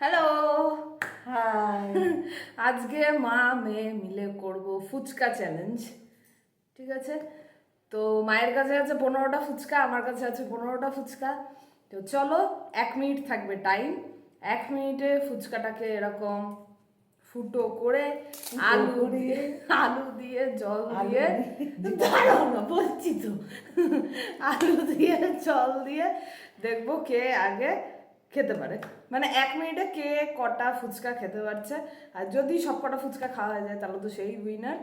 Hello আজকে মা মেয়ে মিলে করব ফুচকা চ্যালেঞ্জ ঠিক আছে? তো মায়ের কাছে আছে পনেরোটা ফুচকা আমার কাছে আছে পনেরোটা ফুচকা। তো চলো এক মিনিট থাকবে টাইম এক মিনিটে ফুচকাটাকে এরকম ফুটো করে আলু দিয়ে আলু দিয়ে জল দিয়ে দিয়ে। দাঁড়াও না বলছি তো। আলু দিয়ে জল দিয়ে দেখব কে আগে খেতে পারে। মানে এক মিনিটে কে কটা ফুচকা খেতে পারছে আর যদি সব কটা ফুচকা খাওয়া হয়ে যায় তাহলে তো সেই উইনার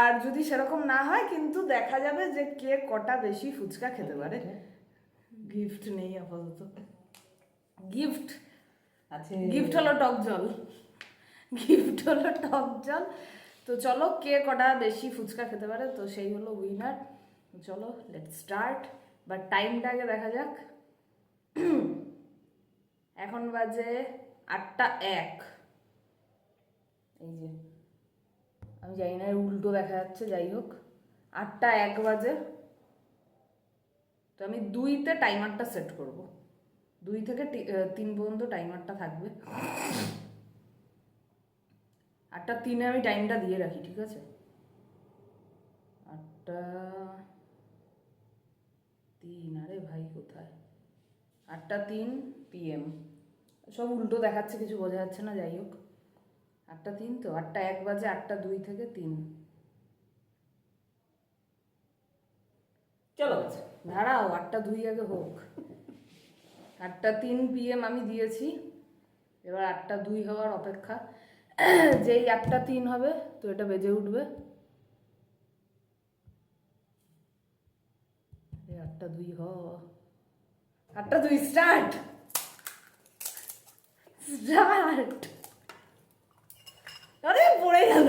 আর যদি সেরকম না হয় কিন্তু দেখা যাবে যে কে কটা বেশি ফুচকা খেতে পারে। গিফট নেই আপাতত। গিফট আছে গিফট হলো টক জল। গিফট হলো টক জল। তো চলো কে কটা বেশি ফুচকা খেতে পারে তো সেই হলো উইনার চলো লেট স্টার্ট বা টাইমটা আগে দেখা যাক। এখন বাজে আটটা এক। এই যে, আমি জানি না, উল্টো দেখা যাচ্ছে, যাই হোক। আটটা এক বাজে। তো আমি দুইতে টাইমারটা সেট করব। দুই থেকে তিন পর্যন্ত টাইমারটা থাকবে। আটটা তিনে আমি টাইমটা দিয়ে রাখি, ঠিক আছে? আটটা তিন, আরে ভাই, কোথায়? আটটা তিন পিএম সব উল্টো দেখাচ্ছে, কিছু বোঝা যাচ্ছে না, যাই হোক। আটটা তিন তো? আটটা এক বাজে, আটটা দুই থেকে তিন। চলো। দাঁড়াও, আটটা দুই আগে হোক। আটটা তিন পিএম আমি দিয়েছি। এবার আটটা দুই হওয়ার অপেক্ষা। যেই আটটা তিন হবে, তো এটা বেজে উঠবে। আটটা দুই হ। আটটা দুই স্টার্ট স্টার্ট! আরে পড়ে গেল।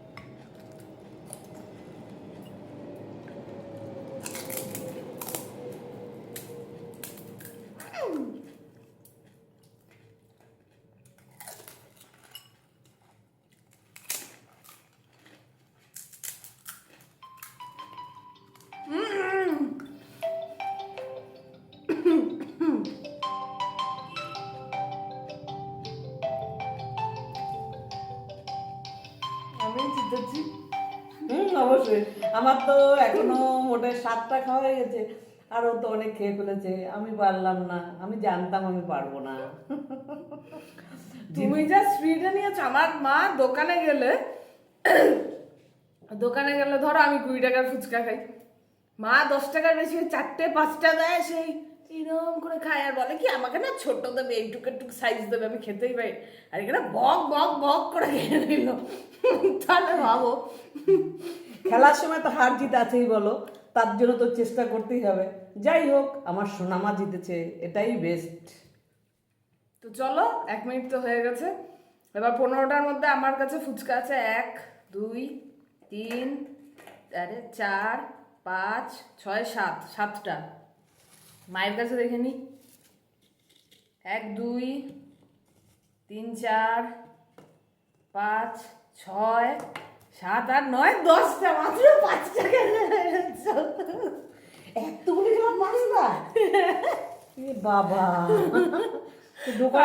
আমি হুম, অবশ্যই। আমার তো এখনও মোটে সাতটা খাওয়া হয়ে গেছে। আর ও তো অনেক খেয়ে ফেলেছে। আমি পারলাম না। আমি জানতাম আমি পারব না। তুমি যা স্পিডে নিয়েছো, আমার মা দোকানে গেলে দোকানে গেলে ধরো আমি কুড়ি টাকার ফুচকা খাই। মা দশ টাকার বেশি, চারটে, পাঁচটা দেয় সেই এরকম করে খায়? আর বলে কি, আমাকে না ছোট দেবে এইটুকু একটু সাইজ দেবে, আমি খেতেই পারি। আর এখানে বক বক বক করে খেয়ে নিল। তাহলে ভাবো। খেলার সময় তো হার জিত আছেই বলো। তার জন্য তো চেষ্টা করতেই হবে। যাই হোক, আমার সোনামা জিতেছে, এটাই বেস্ট তো চলো, এক মিনিট তো হয়ে গেছে। এবার পনেরোটার মধ্যে আমার কাছে ফুচকা আছে। এক, দুই, তিন, আরে চার, পাঁচ, ছয়, সাত, সাতটা। মায়ের কাছে দেখে নি। এক দুই তিন চার পাঁচ ছয় সাত আট নয় দশটা মাত্র পাঁচটা কেন এতগুলি খেলাম পাঁচটা বাবা।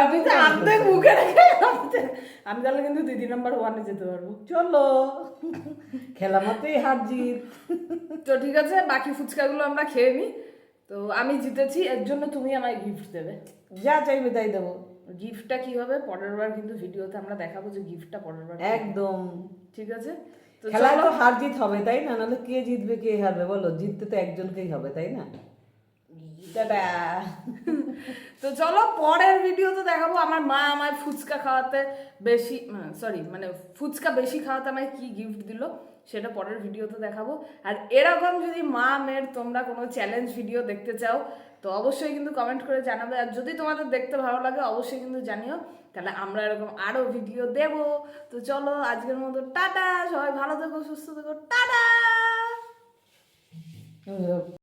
আমি তো মুখে রেখে আমি তাহলে কিন্তু দিদি নাম্বার ওয়ানে যেতে পারব। চলো। খেলা মাত্রই হার জিত। তো ঠিক আছে বাকি ফুচকাগুলো আমরা খেয়ে নিই তো আমি জিতেছি এর জন্য তুমি আমায় গিফট দেবে। যা চাইবে তাই দেবো। গিফটটা কি হবে? পরের বার কিন্তু ভিডিওতে আমরা দেখাবো যে গিফটটা পরের বার একদম। ঠিক আছে? তো খেলা তো হার জিত হবে তাই না? নাহলে কে জিতবে কে হারবে? বলো জিততে তো একজনকেই হবে তাই না? টাটা তো চলো পরের ভিডিওতে দেখাবো আমার মা আমায় ফুচকা খাওয়াতে বেশি সরি মানে ফুচকা বেশি খাওয়াতে আমায় কি গিফট দিল সেটা পরের ভিডিওতে দেখাবো। আর এরকম যদি মা, মেয়ের তোমরা কোনো চ্যালেঞ্জ ভিডিও দেখতে চাও, তো অবশ্যই কিন্তু কমেন্ট করে জানাবে। আর যদি তোমাদের দেখতে ভালো লাগে, অবশ্যই কিন্তু জানিও। তাহলে আমরা এরকম আরও ভিডিও দেব। তো চলো, আজকের মতো টাটা। সবাই ভালো থেকো, সুস্থ থেকো। টাটা!